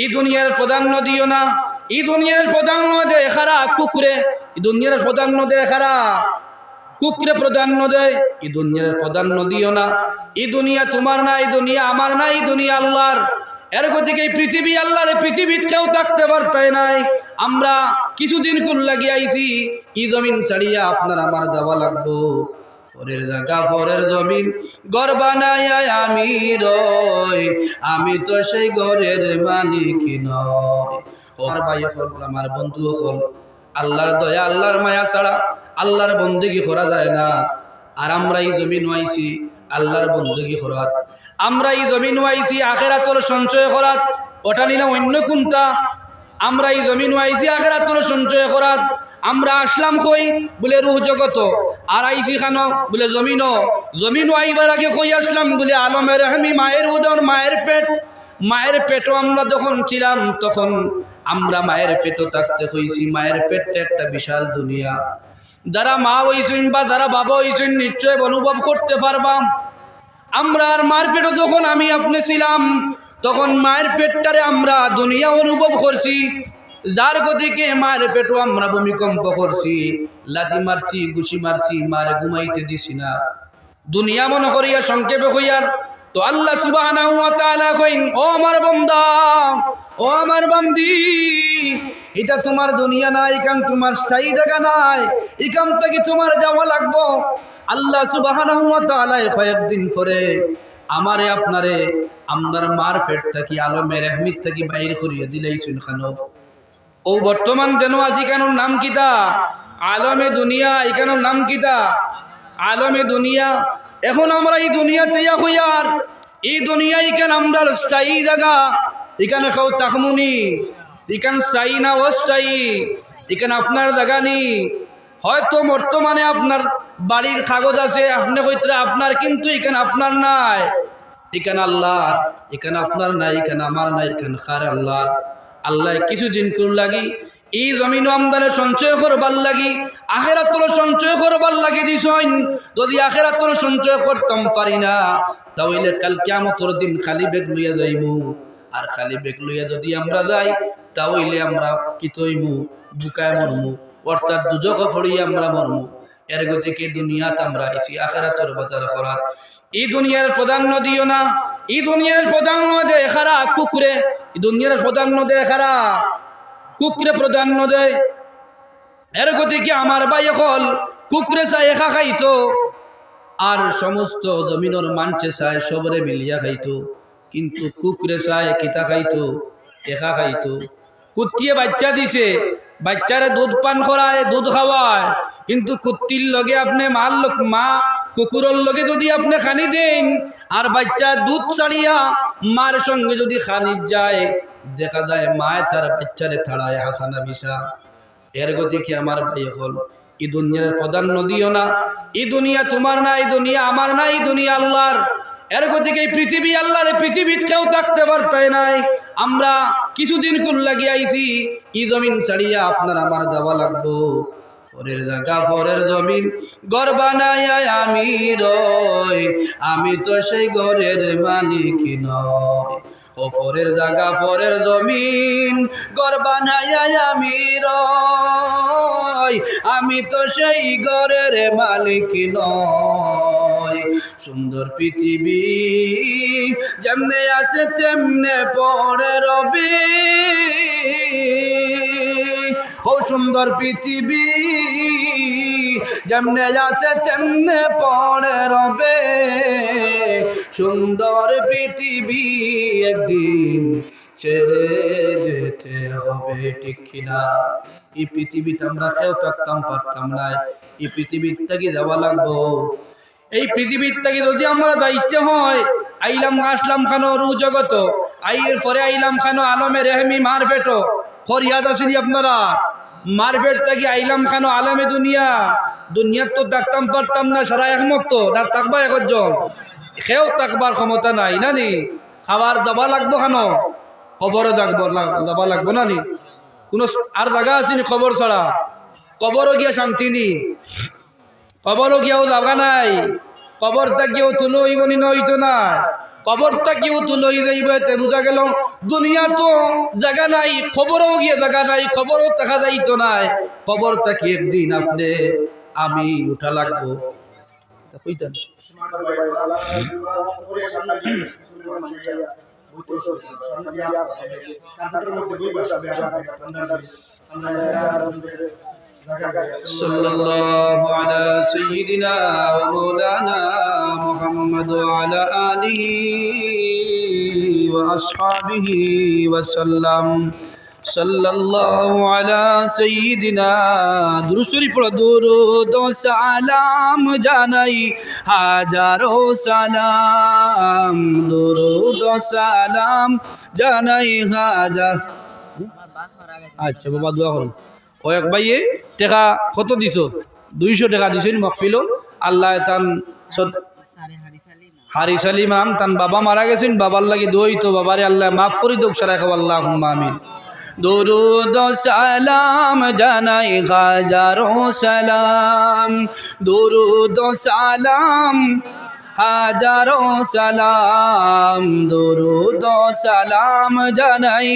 এই দুনিয়ার প্রাধান্য দিও না, এই দুনিয়ার প্রাধান্য দেয় খারা কুকুরে, এই দুনিয়ার প্রাধান্য দেয় খারা কুকুরে প্রাধান্য দেয় এই দুনিয়ার প্রাধান্য দিও না। এই দুনিয়া তোমার না, এই দুনিয়া আমার না, এই দুনিয়া আল্লাহর। এর গতিকে এই পৃথিবী আল্লাহর পৃথিবীর কেউ থাকতে পারতে নাই। আমরা কিছুদিন কুল লাগিয়ে আইছি এই জমিন ছাড়িয়া আপনার আমার যাওয়া লাগবো। পরের জায়গা পরের জমিন, ঘর বানায় আমি রই। আমি তো সেই ঘরের মালিক নয় ভাই হল আমার বন্ধু হল আল্লাহর দয়া, আল্লাহর মায়া ছাড়া আল্লাহর বন্দেগি করা যায় না। আর আমরা এই জমিন আইছি আল্লাহর বন্দেগি করাত। আমরা এই জমিন আইছি আখেরাতর সঞ্চয় করাত। ওটা নিলে অন্য কোনটা? আমরা এই জমিন আইছি আখেরাতর সঞ্চয় করাত। আমরা আসলাম কই? বলে রুহ জগত। আর আইসি খানো বলে জমিন। জমিন আইবার আগে কই আসলাম? বলে আলমের আমি মায়ের উদর, মায়ের পেট। মায়ের পেটও আমরা যখন ছিলাম, তখন আমরা মায়ের পেটও থাকতে হইছি। মায়ের পেটটা একটা বিশাল দুনিয়া। যারা মা হইছেন বা যারা বাবা হইছেন, নিশ্চয় অনুভব করতে পারবাম আমরা আর মায়ের পেটও যখন আমি আপনি ছিলাম, তখন মায়ের পেটটারে আমরা দুনিয়া অনুভব করছি। যার গতিকে মায়ের পেটও আমরা ভূমিকম্প করছি, লাথি মারছি গুছি মারছি, মারে ঘুমাইতে দিছি না। দুনিয়া মনে করিয়া সংক্ষেপে হইয়ার তো আল্লাহ কইন, ও আমার বান্দা, ও আমার বান্দি, এটা তোমার দুনিয়া না এখান তোমার স্থায়ী জায়গা নাই এখান থেকে তোমার যাওয়া লাগবো। আল্লাহ তাআলা কয়েকদিন পরে আমারে, আপনারে আমদার মার পেট থাকি আলমের আহমিদ থাকি বাইর করিয়ে দিলেইছিল খানো ও বর্তমান যেন আছি কেন নাম কিতা আলমে দুনিয়া এখানোর নাম কিতা আলমে দুনিয়া। এখন আমরা এই দুনিয়াতে হইয়ার এই দুনিয়া এখানে আমরা স্থায়ী জায়গা। এখানে কেউ তাকমুনি এখানে স্থায়ী না অস্থায়ী এখানে আপনার জায়গা নেই। হয়তো বর্তমানে আপনার বাড়ির কাগজ আছে, আপনি কইতে আপনার কিন্তু এখানে আপনার নাই। এখানে আল্লাহ এখানে আপনার নাই এখানে আমার নাই এখানে খার আল্লাহ। আল্লাহ কিছুদিন কোন লাগি? এই জমিন আমদানে সঞ্চয় করবার লাগি আখেরাতর সঞ্চয় করবার লাগি দিছইন যদি আখেরাতর সঞ্চয় করতাম পারি না, তাহলে কাল কেমতর দিন খালি বেগ লইয়া যাইমু। আর খালি বেগ লইয়া যদি আমরা যাই, তাহলে আমরা কি তৈমু? বুকায় মরমু। অর্থাৎ দুজক ফড়িয়ে আমরা মরমু। এর গতিকে দুনিয়াত আমরা আইছি আখেরাতর বাজার করাত এই দুনিয়ার প্রাধান্য দিও না এই দুনিয়ার প্রাধান্য দেয় খারা কুকুরে, এই দুনিয়ার প্রাধান্য দেয় খারা কুকুরে প্রাধান্য দেয়। এর গতিকে আমার ভাই হল কুকুরে চাই একা খাইতো, আর সমস্ত জমিনের মানছে চায় সবরে মিলিয়া খাইতো। কিন্তু কুকুরে চায় কিতা খাইতো? একা খাইতো। কুত্তিয়ে বাচ্চা দিছে, বাচ্চারে দুধ পান করায়, দুধ খাওয়ায়। কিন্তু কুত্তির লগে আপনি মার লোক মা কুকুরের লগে যদি আপনি খানি দেন, আর বাচ্চা দুধ ছাড়িয়া মার সঙ্গে যদি খানি যায়, দেখা যায় মায় তার বাচ্চারে থাড়ায় হাসানা বিশা এর গতি কি আমার ভাই হল? এই দুনিয়ার প্রাধান্য দিও না এই দুনিয়া তোমার না এই দুনিয়া আমার না এই দুনিয়া আল্লাহর। এর গতিকে এই পৃথিবী আল্লাহর? পৃথিবীর কেউ থাকতে পারতে নাই। আমরা কিছুদিন কুল লাগিয়ে আইছি এই জমিন ছাড়িয়া আপনার আমার যাওয়া লাগবো। পরের জায়গা পরের জমিন, ঘর বানায় আমি রই। আমি তো সেই ঘরের মালিক নয় ও পরের জায়গা পরের জমিন, ঘর বানায় আমি রই। আমি তো সেই ঘরের মালিক নয় সুন্দর পৃথিবী যেমনে আছে, তেমনে পরে রবি। ও সুন্দর পৃথিবী, যেমনে আছে তেমনে পড়ে রবে। সুন্দর পৃথিবী একদিন ছেড়ে যেতে হবে, ঠিক কিনা? এই পৃথিবীতে আমরা কেউ থাকতাম পারতাম না। এই পৃথিবীর থেকে যাওয়া লাগবো। এই পৃথিবীর থেকে যদি আমরা যাইতে হয়, আইলাম আসলাম খানো রু জগত? আইয়ের পরে আইলাম খানো আলমে রেহমি মার পেটো? ফরিয়াদ আসেনি আপনারা? মারপেট থেকে আইলাম খানো আলমে দুনিয়া। দুনিয়ার তো ডাকতাম পারতাম না সারা একমত তো। তার তাকবা একজন সেও তাকবার ক্ষমতা নাই, না নি? খাবার দাবা লাগবো খানো কবরও ডাকবো দাবা লাগবো, না নি? কোনো আর জায়গা আছে নি খবর ছাড়া? কবরও গিয়া শান্তি নি। কবরও গিয়াও জাগা নাই। কবর গিয়েও তুলো হইব নি নইতো না কবরটা কেউ তো লই যাইবে তে বুঝা গেল দুনিয়া তো জায়গা নাই খবরও গিয়ে জায়গা নাই খবরও দেখা যাইতো নাই খবরটা কি একদিন আপনি আমি উঠা লাগবো। صلى الله على سيدنا ومولانا محمد وعلى آله وأصحابه وسلم صلى الله على سيدنا درشري পড়ো দুরুদ ও সালাম জানাই হাজারো সালাম দুরুদ ও সালাম জানাই হাজার আচ্ছা বাবা দোয়া করুন ও এক ভাইয়ে টাকা কত দিছ? দুইশো টাকা দিছেন মকফিল আল্লাহ তান হারি সালিম আম তান বাবা মারা গেছেন, বাবার লাগি দই তো বাবারে আল্লাহ মাফ করি দোক, সারা খাব আল্লাহ আমিন। ও সালাম জানাই হাজারো সালাম। দরুদ ও সালাম হাজারো সালাম, দরুদ সালাম জানাই।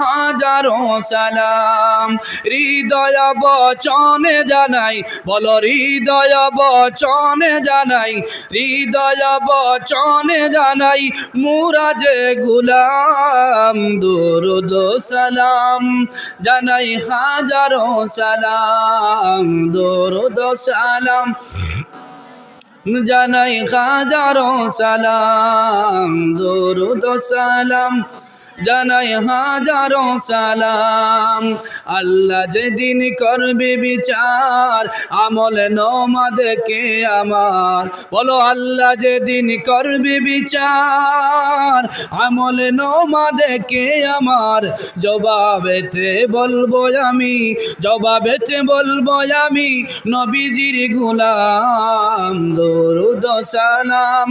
হাজারো সালাম, হৃদয় বচনে জানাই। বল হৃদয় বচনে জানাই, হৃদয় বচনে জানাই। মুরাজে গুলাম, দরুদ সালাম জানাই। হাজারো সালাম, দরুদ সালাম। জানাই হাজারো সালাম দরুদ সালাম। জানাই হাজারো সালাম। আল্লাহ যেদিন করবে বিচার, আমল নমাদকে আমার? বলো, আল্লাহ যেদিন করবে বিচার, আমল নমাদকে আমার? জবাবেতে বলব আমি, জবাবেতে বলব আমি, নবীজির গুলাম, দরুদ সালাম।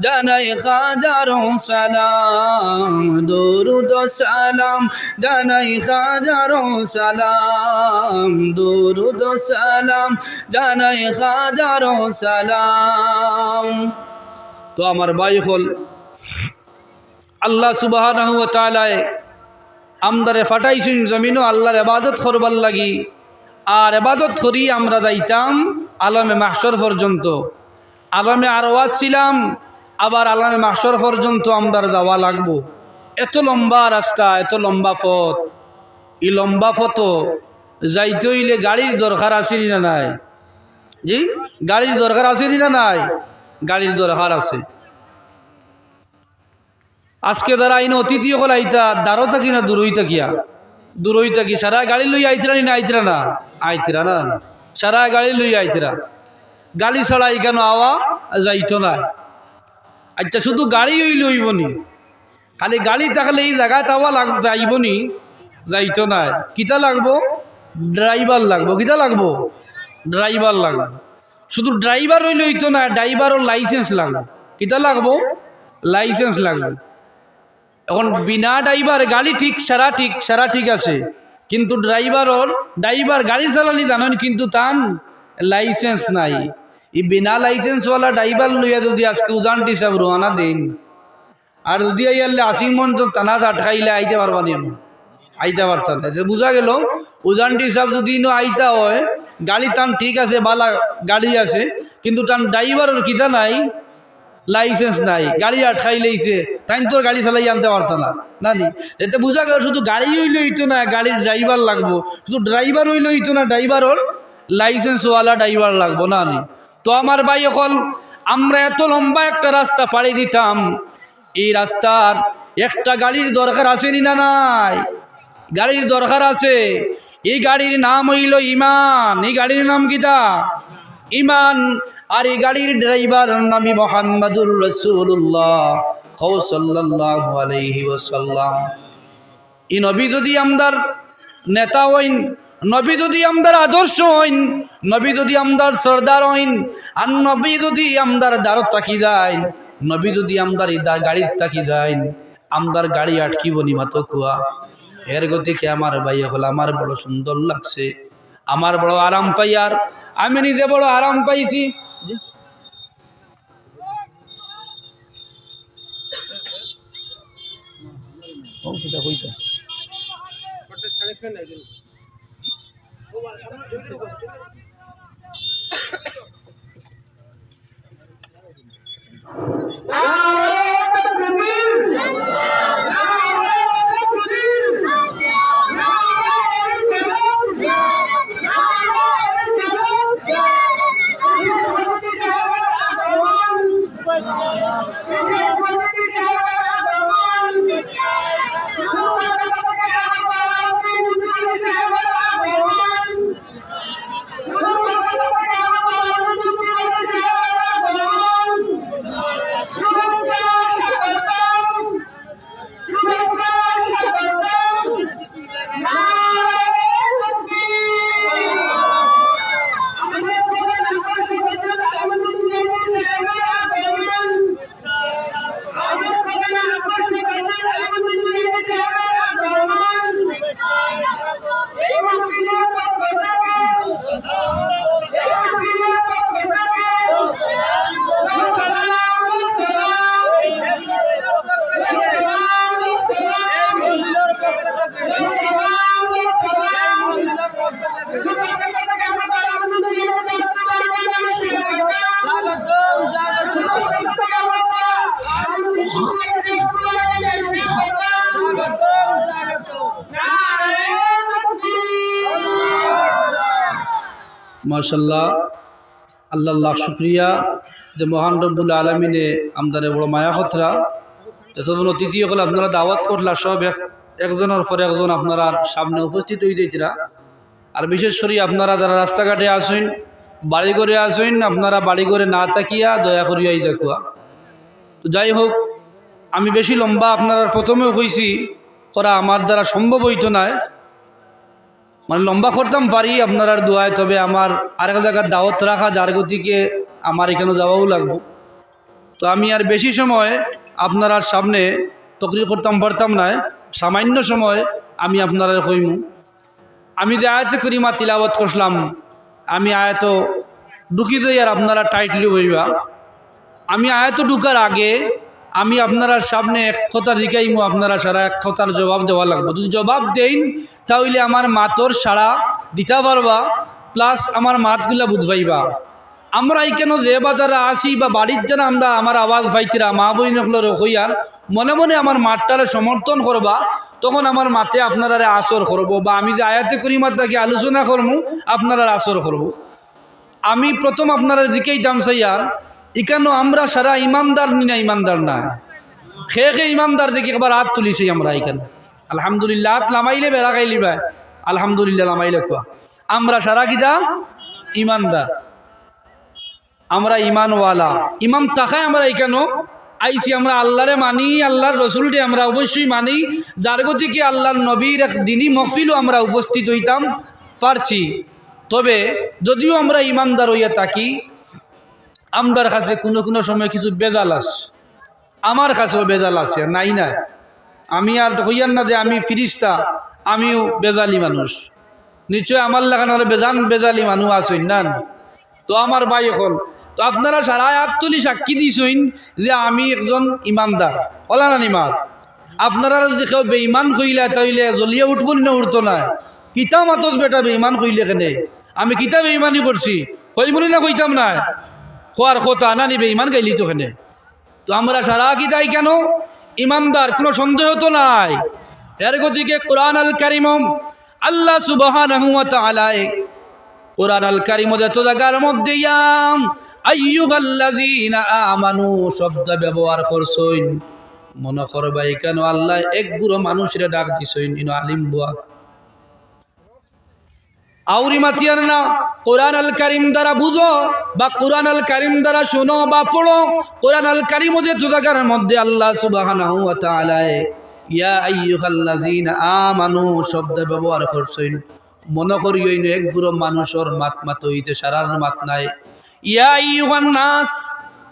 জানাই হাজারো সালাম, দরুদ ও সালাম জানাই হাজারো সালাম। দরুদ সালাম জানাই হাজারো সালাম। তো আমার ভাই হল আল্লাহ সুবাহ আমদারে ফাটাইছেন জমিনও আল্লাহর এবাদত করবার লাগি। আর এবাদত করি আমরা যাইতাম আলমে মাহসর পর্যন্ত। আলমে আরওয়াজ ছিলাম আবার আলমে মাহসর পর্যন্ত আমদার যাওয়া লাগবো। এত লম্বা রাস্তা, এত লম্বা পথ। ই লম্বা পথ যাইতে হইলে গাড়ির দরকার আছে না নাই? জি? গাড়ির দরকার আছে না নাই? গাড়ির দরকার আছে। আজকে তারা আইন অতিথি হল আইতা দারো থাকি না, দূরই থাকিয়া। দূরই থাকি সারা গাড়ি লই আইতরা না আইতরা না? আইতরা না। সারা গাড়ি লই আইতরা। গাড়ি ছাড়াই কেন আওয়া যাইতো না আচ্ছা শুধু গাড়ি হইলে হইব নি? খালি গাড়ি থাকলে এই জায়গায় আওয়া লাগ যাইব নি। যাইতো না কিতা লাগবো? ড্রাইভার লাগবো। কিতা লাগবো? ড্রাইভার লাগবো। শুধু ড্রাইভার হইলে হইতো না ড্রাইভারও লাইসেন্স লাগবে। কিতা লাগবো? লাইসেন্স লাগবে। এখন বিনা ড্রাইভার গাড়ি ঠিক সারা ঠিক সারা ঠিক আছে। কিন্তু ড্রাইভারর ড্রাইভার গাড়ি চালানি জানেন, কিন্তু তান লাইসেন্স নাই। এই বিনা লাইসেন্সওয়ালা ড্রাইভার লইয়া যদি আজকে উদাহরণ হিসাব রোয়ানা দিন। আর যদি আইয়ালে আসিং মঞ্চ তানাত আটকাইলে আইতে পারবা নি আইতে পারতাম বোঝা গেল, উজানটি হিসাব যদি আইতা হয়, গাড়ি টান ঠিক আছে, বালা গাড়ি আছে, কিন্তু টান ড্রাইভারের কিতা নাই, লাইসেন্স নাই, গাড়ি আটকাই লইছে তাই তোর গাড়ি চালাই আনতে পারতো না নানি এতে বোঝা গেল শুধু গাড়ি হইলে হইতো না, গাড়ির ড্রাইভার লাগবো। শুধু ড্রাইভার হইলে হইতো না, ড্রাইভারর লাইসেন্সওয়ালা ড্রাইভার লাগবো, না নি? তো আমার ভাই এখন, আমরা এত লম্বা একটা রাস্তা পাড়ি দিতাম এই রাস্তার একটা গাড়ির দরকার আসেনি না নাই? গাড়ির দরকার আছে। এই গাড়ির নাম হইল ইমান। এই গাড়ির নাম কিতা ইমান। আর এই গাড়ির ড্রাইভার নামি মোহাম্মদুর রসুল্লাহ সাল্লাহ আলাইহি ওসাল্লাম ই নবী যদি আমদার নেতা হইন, নবী যদি আমদার আদর্শ হইন, নবী যদি আমদার সর্দার হইন, আর নবী যদি আমদার দ্বারত থাকি যায় নবী যদি আমদার গাড়ির থাকি যায়, আমদার গাড়ি আটকিব নি মাতো কুয়া। এর গতিকে আমার ভাইয়া হল, আমার বড় সুন্দর লাগছে। আমার বড় আরাম পাই আর, আমি নিজে বড় আরাম পাইছি। Amen. মাশাল্লাহ আল্লাহ শুক্রিয়া যে মহান রব্বুল আলমিনে আমদারে বড় মায়া খতরা তখন অতিথি হলে আপনারা দাওয়াত করলা, সব এক একজনের পরে একজন আপনারা সামনে উপস্থিত হয়ে যাইতরা। আর বিশেষ করে আপনারা যারা রাস্তাঘাটে আসেন বাড়ি করে আসেন আপনারা বাড়ি করে না তাকিয়া দয়া করিয়া এই দেখুয়া। তো যাই হোক, আমি বেশি লম্বা আপনারা প্রথমেও কইছি, করা আমার দ্বারা সম্ভব হইতো না মানে লম্বা করতাম, পারি। আপনার দোয়ায় তবে আমার আরেক জায়গার দাওয়াত রাখা, যার গতিকে আমার এখানে যাওয়াও লাগবো। তো আমি আর বেশি সময় আপনার আর সামনে তকরি করতাম, পারতাম না। সামান্য সময় আমি আপনারা কইমু আমি যে আয়ত করিমা তিলাবত করলাম আমি আয়ত ঢুকি দিই আর আপনারা টাইটলি বইবা। আমি আয়ত ঢুকার আগে আমি আপনারা সামনে এক কথা দিকাইমু আপনারা সারা এক কথার জবাব দেওয়া লাগবে। যদি জবাব দেন তাহলে আমার মাতর সারা দিতে পারবা, প্লাস আমার মাতগুলা বুঝবাইবা। আমরা এখানে যে বাজারে আসি বা বাড়ির যেন আমরা আমার আওয়াজ ভাইতিরা মা বইনগুলোর হইয়ার মনে মনে আমার মাঠটারে সমর্থন করবা, তখন আমার মাতে আপনারা আসর করব বা আমি যে আয়াতে করি মাত্রাকে আলোচনা করব আপনারা আসর করব। আমি প্রথম আপনারা দিকেই দাম চাইয়ার এখানে আমরা সারা ইমানদার নি না ইমানদার না। খে খে ইমানদার দেখি একবার হাত তুলিছি আমরা এখানে। আলহামদুলিল্লাহ, হাত লামাইলে বেড়া খাইলি ভাই। আলহামদুলিল্লাহ লামাইলে কোয়া আমরা সারা কিতা ইমানদার। আমরা ইমানওয়ালা। ইমাম তাকায় আমরা এখানেও আইছি আমরা আল্লাহরে মানি, আল্লাহর রসুলটি আমরা অবশ্যই মানি। যার গতিকে আল্লাহর নবীর এক দিনই মফিলও আমরা উপস্থিত হইতাম, পারছি। তবে যদিও আমরা ইমানদার হইয়া থাকি আমরার কাছে কোনো কোনো সময় কিছু বেজাল আছে। আমার কাছেও বেজাল আছে নাই না। আমি আর হইয়ার না যে আমি ফিরিস্তা, আমিও বেজালি মানুষ। নিশ্চয় আমার লাগানোর বেজান, বেজালি মানুষ আছেন না। তো আমার ভাই এখন, তো আপনারা সারা আটতলি সাক্ষী দিছেন যে আমি একজন ইমানদার ওলা না নিমার আপনারা যদি কেউ বেইমান কইলে, তাইলে জ্বলিয়ে উঠবল না, উঠতো না। কিতা মাতস বেটা বেইমান কইলে কেনে? আমি কিতা বেইমানি করছি? কইবলি না কইতাম না। খোয়ার কথা না নি ইমান গাইলি তো কেনে তো আমরা সারা কিতাই কেন? ইমানদার কোনো সন্দেহ তো নাই। এর গতিকে কোরআন আল কারিমম আল্লাহ তাআলায় কোরআন আল কারিম যত জায়গার মধ্যে ইয়াম আইয়ুহাল্লাযীনা আমানু, শব্দ ব্যবহার করছইন। মনে করবাই কেন আল্লাহ, এক গুরো মানুষের ডাক দিছইন, ইনো আলিম বুয়া। আউরি মাতিয়ার না, কোরআন আল কারিম দ্বারা বুঝো বা কোরআন আল কারিম দ্বারা শোনো বা পড়ো, কোরআন আল কারিম যত জায়গার মধ্যে আল্লাহ সুবহানাহু ওয়া তাআলায়, ইয়া আইয়ুহাল্লাযীনা আমানু, শব্দ ব্যবহার করছইন মনে করি ওই এক গুরু মানুষের মাত মাত হইতে সারার মাত নাই। ইয়া ইউহান নাস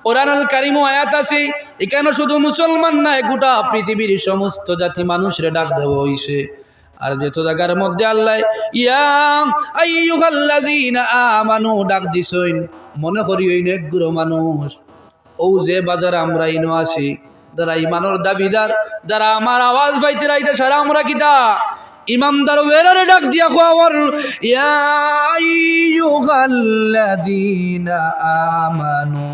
কোরআনুল কারিম আয়াত আছে, এখানে শুধু মুসলমান নাই গোটা পৃথিবীর সমস্ত জাতি মানুষরে ডাক দেব হইছে। আর যেত জায়গার মধ্যে আল্লাহ ইয়া আমানু ডাক দিছইন মনে করি ওই গুরু মানুষ। ও যে বাজার আমরা ইনো আছি, যারা ইমানের দাবিদার, যারা আমার আওয়াজ পাইতে রাইতে সারা আমরা কিতা ইমামদার ওয়েরারে ডাক দিয়া খোয়ার ইয়া আইয়ুহাল্লাযীনা আমানু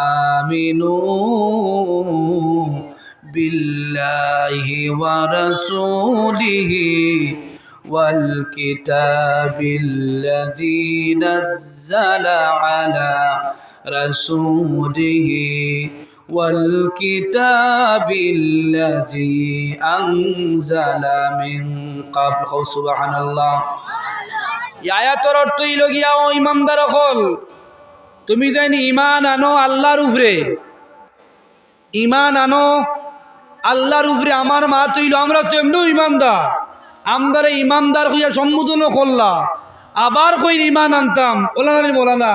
আমিনু বিল্লাহি ওয়া রাসূলিহি والكتاب الذي نزل على رسوله والكتاب الذي أنزل من قبل سبحان الله আয়াতর অর্থ হইল গিয়া ও ইমানদার হল তুমি জানি ইমান আনো আল্লাহর উপরে ইমান আনো আল্লাহর উপরে আমার মা তৈল আমরা তো এমনিও ইমানদার। আমদারে ইমানদার হইয়া সম্বোধনও করলা আবার কই ইমান আনতাম। ওলা না বলা না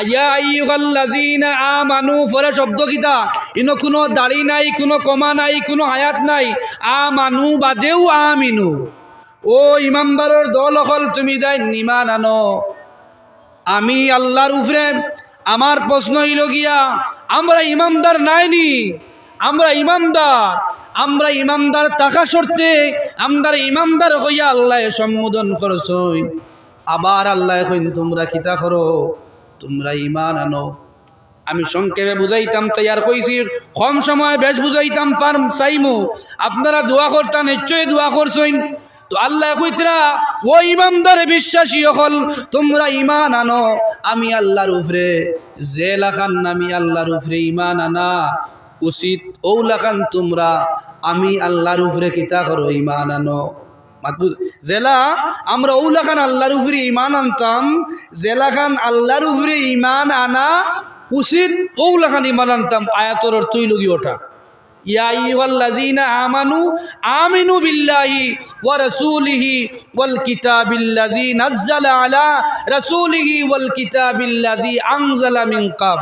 আয়া আইয়ুহাল্লাযীনা আমানু, পরে শব্দ কিতা? ইনো কোনো দাড়ি নাই, কোনো কমা নাই, কোনো হায়াত নাই। দল তুমি যাই নিমান আমি আল্লাহর উপরে আমার প্রশ্ন হইল গিয়া, আমরা ইমানদার নাইনি। আমরা ইমানদার আমরা ইমানদার থাকা সত্ত্বে আমরা ইমানদার হইয়া আল্লাহ সম্বোধন করছই আবার আল্লাহ এখন তোমরা কিতা করো? তোমরা ইমান আনো। আমি সংক্ষেপে বুঝাইতাম তৈয়ার কইছি, কম সময় বেশ বুঝাইতাম পার চাইমু আপনারা দোয়া করতাম, নিশ্চয়ই দোয়া করছইন তো আল্লাহ কইতরা, ও ইমানদারে বিশ্বাসী হল তোমরা ইমান আনো। আমি আল্লাহর উপরে যে লাখান আমি আল্লাহর উপরে ইমান আনা। উচিত। ও লাখান তোমরা, আমি আল্লাহর উপরে কিতা করো ইমান আনো। জেলা, আমরা ওলা খান আল্লাহর উপরে ইমান আনতাম, জেলাখান আল্লাহর উপরে ইমান আনা উচিত ওলাখান ইমান আনতাম, আয়াতর অর্থই লগি ওঠা। ইয়া আইয়ুহাল্লাযীনা আমানু আমিনু বিল্লাহি ওয়া রাসূলিহি ওয়াল কিতাবিল্লাযী নাযালা আলা রাসূলিহি ওয়াল কিতাবিল্লাযী আনজালা মিন কাব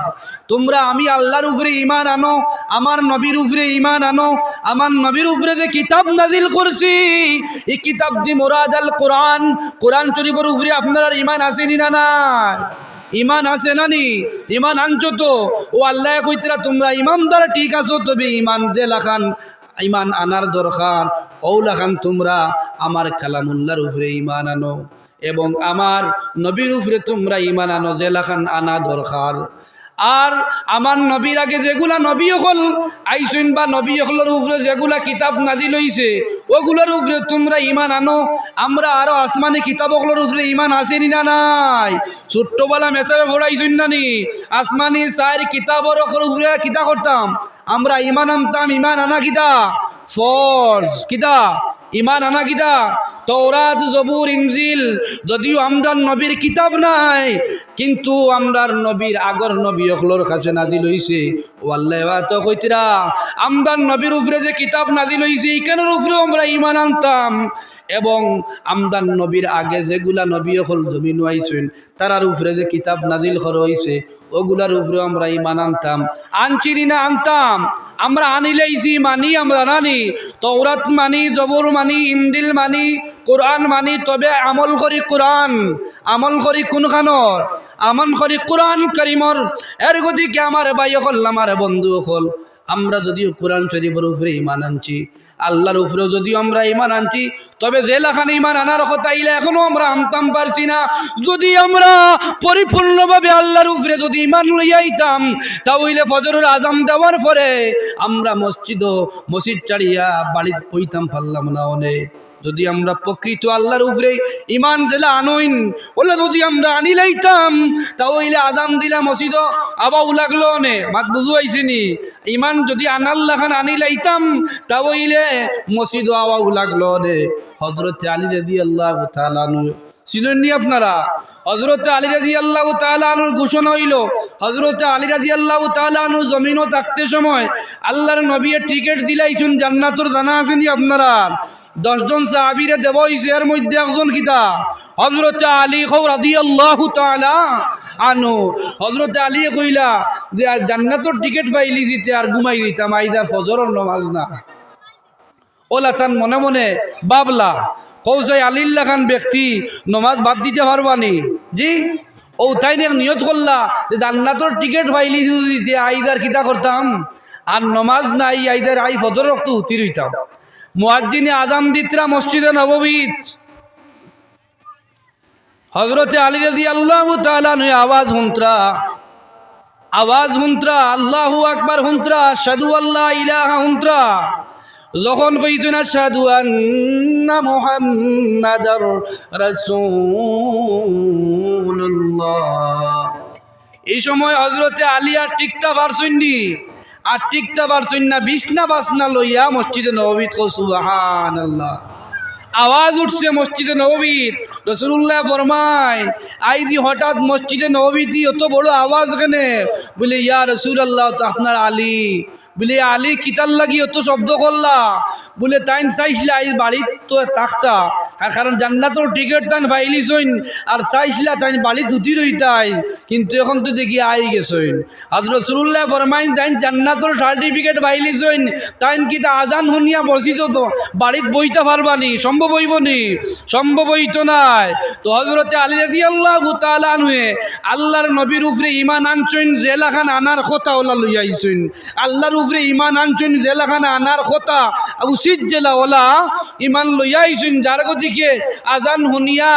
তোমরা আমি আল্লাহর উপরে ঈমান আনো, আমার নবীর উপরে ঈমান আনো, আমার নবীর উপরে যে কিতাব নাজিল করছি, এই কিতাব দি মুরাদ আল কোরআন কোরআন শরীফের উপরে আপনার ঈমান আসেনি না নাই? ইমান আছে নানি ইমান আনছো তো? ও আল্লাহ কইতরা, তোমরা ইমানদার, ঠিক আছো তবে ইমান যে লাখান, ইমান আনার দরকার ও লাখান, তোমরা আমার কালামুল্লার উপরে ইমান আনো এবং আমার নবীর উপরে তোমরা ইমান আনো যে লাখান আনা দরকার আর আমার নবীর আগে যেগুলা নবী হল আইসইন বা নবী হলের উপরে যেগুলা কিতাব নাজিল হইছে, ওগুলোর উপরে তোমরা ইমান আনো। আমরা আরও আসমানি কিতাবগুলোর উপরে ইমান আসেনি না নাই? ছোট্টবেলা মেসাবে পড়াইছইন নানি আসমানি চার কিতাবর উপরে কিতা করতাম? আমরা ইমান আনতাম ইমান আনা কিতা? ফর্জ কিতা? ইমান আনা কিতা? তৌরাত জবুর ইঞ্জিল যদিও আমরার নবীর কিতাব নাই, কিন্তু আমরার নবীর আগর নবী অকলোর কাছে নাজিল হইছে। ওয়াল্লাহ তো কইতিরা আমরার নবীর উপরে যে কিতাব নাজিল হইছে, এই কেন উপরেও আমরা ইমান আনতাম? এবং আমদান নবীর আগে যেগুলা নবী হল জমিন আইসেন তারার উপরে যে কিতাব নাজিল হয়েছে ওগুলার উপরে আমরা ইমান আনতাম। আনচিনি না আনতাম? আমরা আনিলে আনিলেইছি মানি, আমরা নানি তৌরাত মানি, জবর মানি ইন্দিল মানি, কোরআন মানি, তবে আমল করি কোরআন, আমল করি কোনখানৰ আমল করি কোরআন করিমর। এর গতিকে আমার ভাই হল আমার বন্ধু হল আমরা যদিও কোরআন শরীফের উপরে ইমান আনছি আল্লাহর উপরেও যদিও আমরা ইমান আনছি, তবে যে লেখানে ইমান আনার কথা ইলে এখনও আমরা আনতাম পারছি না। যদি আমরা পরিপূর্ণভাবে আল্লাহর উপরে যদি ইমান লইয়াইতাম তাহলে ফজরুল আজাম দেওয়ার পরে আমরা মসজিদ মসজিদ চাড়িয়া বাড়ি পইতাম পারলাম না অনেক। যদি আমরা প্রকৃত আল্লাহর উপরে ইমান দিলা আনইন ওলা যদি আমরা আনি লাইতাম তাহলে আদাম দিলা মসজিদ আবাও লাগল নে। মাত বুঝু আইসিনি ইমান যদি আনাল্লাহ খান আনি লাইতাম তাহলে মসজিদ আবাও লাগল নে। হজরত আলী রাদি আল্লাহ তালানু চিনেননি আপনারা? হজরত আলী রাজি আল্লাহ তালানুর ঘোষণা হইল হজরত আলী রাজি আল্লাহ তালানুর জমিনও থাকতে সময় আল্লাহর নবীর টিকিট দিলাইছুন, জান্নাতর জানা আছেনি আপনারা? দশজন সাহাবিরে দেব এর মধ্যে একজন কিতা হজরত আলী খৌ রাজি আল্লাহ আনো হজরত আলী কইলা, যে জান্নাতর টিকিট পাইলি জিতে, আর ঘুমাই দিতাম আইদা ফজরের নমাজ না। ওলা তান মনে মনে বাবলা কৌশাই আলিল্লা খান ব্যক্তি নমাজ বাদ দিতে পারবানি জি? ও তাই নিয়ে নিয়ত করলা, যে জান্নাতর টিকিট পাইলি যে আইদার কিতা করতাম? আর নমাজ নাই আইদার আই ফজর রক্ত উতি রইতাম মুয়াজ্জিনে আজান দিতরা মসজিদে নববীত হজরতে আলী রাজি আল্লাহ আওয়াজ হুন্তরা আওয়াজ হুন্তরা, আল্লাহু আকবার হুন্তরা সাধু আল্লাহ ইলাহা হুন্তরা। যখন কইতো না সাধু এই সময় হজরতে আলী আর টিকতা পারছইন নি আর টিকতা পারছইন না বিছনা বাসনা লইয়া মসজিদে নবীত সুবাহান আল্লাহ আওয়াজ উঠছে মসজিদে নবীত। রসুল্লাহ ফরমায়, আইজি হঠাৎ মসজিদে নবীতি অত বড় আওয়াজ কেনে? বলে, ইয়া রসুল আল্লাহ তো আপনার আলী। বলে, আলী কিতার লাগি অত শব্দ করলা? বলে, তাইন চাইছিলা, আই বাড়িত তো তাকতা আর কারণ জান্নাতর টিকিট তাইন ফাইলিছইন আর চাইছিলা তাইন বাড়িত উঠি রইতাই কিন্তু এখন তো দেখি আই গেছইন। আজ রসুল্লাহ ফরমাইন, তাইন জান্নাতর সার্টিফিকেট ফাইলিছইন তাইন কিতা আজান শুনিয়া মসজিদ বাড়িত বইতে পারবানি সম্ভব হইব নি? সম্ভব হইতো নাই। তো হজরতে আলী রাজি আল্লাহ নুয়ে আল্লাহর নবীর উপরে ইমান আনছইন, জেলাখান আনার কথা ওলা লইয়া আইছইন আল্লাহর উপরে ইমান আনছইন জেলাখান আনার কথা। উচিত জেলা ওলা ইমান লইয়া আইছইন যার গতিকে আজান শুনিয়া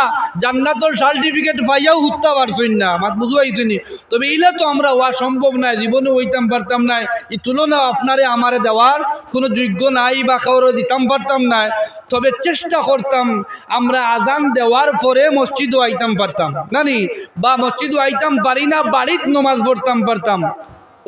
জান্নাতর সার্টিফিকেট পাইয়াও উঠতে পারছইন না। মাত বুঝু আইছইনি তবে এইলা তো আমরা হওয়া সম্ভব নাই জীবনে হইতাম পারতাম নাই। এই তুলনা আপনারে আমারে দেওয়ার কোনো যোগ্য নাই বা কাউরে দিতাম পারতাম নাই। তবে চেষ্টা করতাম আমরা আজান দেওয়ার পরে মসজিদও আইতাম পারতাম। নানি, বা মসজিদও আইতাম পারি না, বাড়িত নমাজ পড়তাম পারতাম।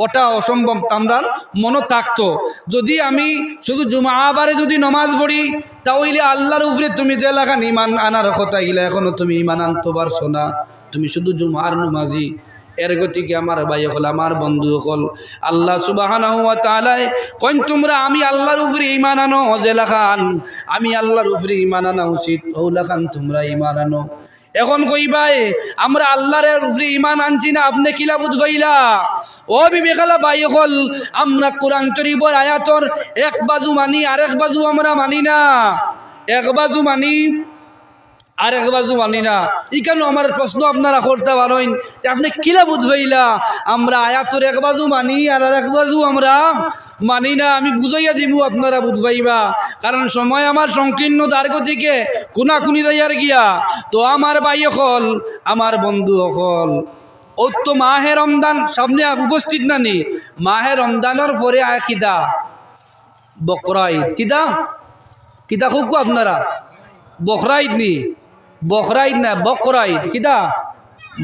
ওটা অসম্ভব আমরা মনে থাকতো। যদি আমি শুধু জুমাবারে যদি নমাজ পড়ি, তাহলে আল্লাহর উপরে তুমি যে লাগান ইমান আনার কথা গিলা এখনও তুমি ইমান আনতে পারছ না। তুমি শুধু জুমার নমাজি। এর গতিকে আমার ভাই হল, আমার বন্ধু হল? আল্লাহ সুবাহান কইন, তোমরা আমি আল্লাহর উপরে ইমান আনো জেলা খান আমি আল্লাহর উপরে ইমান আনা উচিত। ওলা খান তোমরা ইমান আনো। এখন কইবাই আমরা আল্লাহর উপরে ইমান আনছি না, আপনি কিলা বুঝবাইলা ও বিবেকালা ভাই হল, আমরা কোরআন শরীফর আয়াতর এক বাজু মানি, আরেক বাজু আমরা মানি না। এক বাজু মানি আর এক বাজু মানি না। ই কেন আমার প্রশ্ন আপনারা করতে পারেন? আপনি কিলা বুঝবাইলা আমরা আয়াতর এক বাজু মানি আর এক বাজু আমরা মানি না, আমি বুঝাইয়া দিব আপনারা বুঝবাইবা কারণ সময় আমার সংকীর্ণ দ্বার গতিকে কোনা কুনি দাইয়ার গিয়া, তো আমার ভাই অকল, আমার বন্ধু অকল। ও তো মাহে রমদান সামনে উপস্থিত নানি মাহে রমদানের পরে আয় কিদা? বকরা ঈদ। কিদা? কিদা খুব আপনারা? বকরা ঈদ নি? বকরা ঈদ না, বকরা ঈদ। কিদা?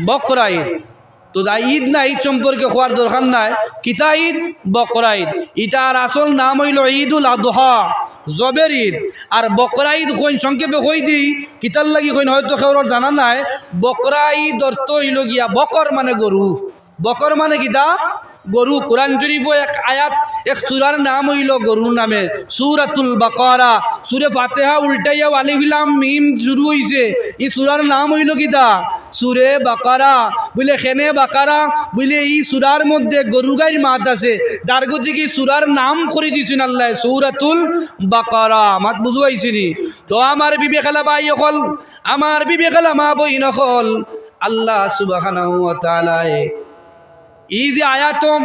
বকরা ঈদ। তো দা ঈদ না, ঈদ সম্পর্কে হওয়ার দরকার নাই। কিতা ঈদ? বকরা ঈদ। ইটার আসল নাম হইল ঈদুল আদহা জবের ঈদ। আর বকরা ঈদ কইন সংক্ষেপে কই দি কিতার লাগি কইন হয়তো কেউ জানা নাই। বকরা ঈদ অর্থ হইল গিয়া বকর মানে গরু। বকর মানে কিতা গরু। কোরআন শরীফ এক আয়াত, এক সুরার নাম হইল গরু নামে। সুরাতুল বাকারা। সুরে ফাতেহা উল্টাইয়া আলিফিলাম মিম শুরু হইছে। এই সুরার নাম হইল কিতা সুরে বাকারা। বুঝলে খেনে বাকারা। বুঝলে এই সুরার মধ্যে গরু গাইর মাত আছে। তার গতি কি? সুরার নাম করে দিছেন আল্লাহ, সৌরাতুল বাকারা। মাত বুঝু আইছিনি তো আমার বিবেকালা বাই অকল, আমার বিবেকালা মা বই নকল আল্লাহ তাআলায়ে এই যে আয়াতম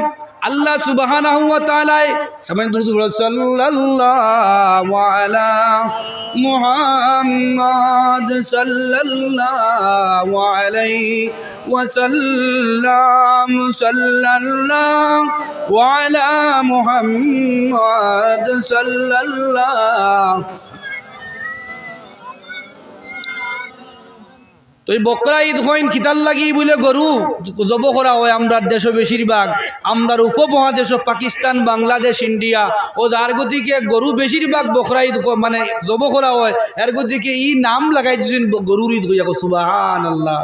আল্লাহ সুবহানাহু ওয়া সবাই দ্রুত বলো সাল্লাল্লাহু আলা মুহাম্মাদ সাল্লাল্লাহু আলাইহি তো এই বকরা ঈদ হইন খিতাল লাগি বলে গরু? জব করা হয় আমরার দেশ বেশিরভাগ। আমরার উপমহাদেশ পাকিস্তান, বাংলাদেশ, ইন্ডিয়া। ও যার গতিকে গরু বেশিরভাগ বকরা ঈদ মানে জব করা হয়, এর গতিকে ই নাম লাগাই দিয়েছেন গরুর ঈদ হইয়া সুবাহান আল্লাহ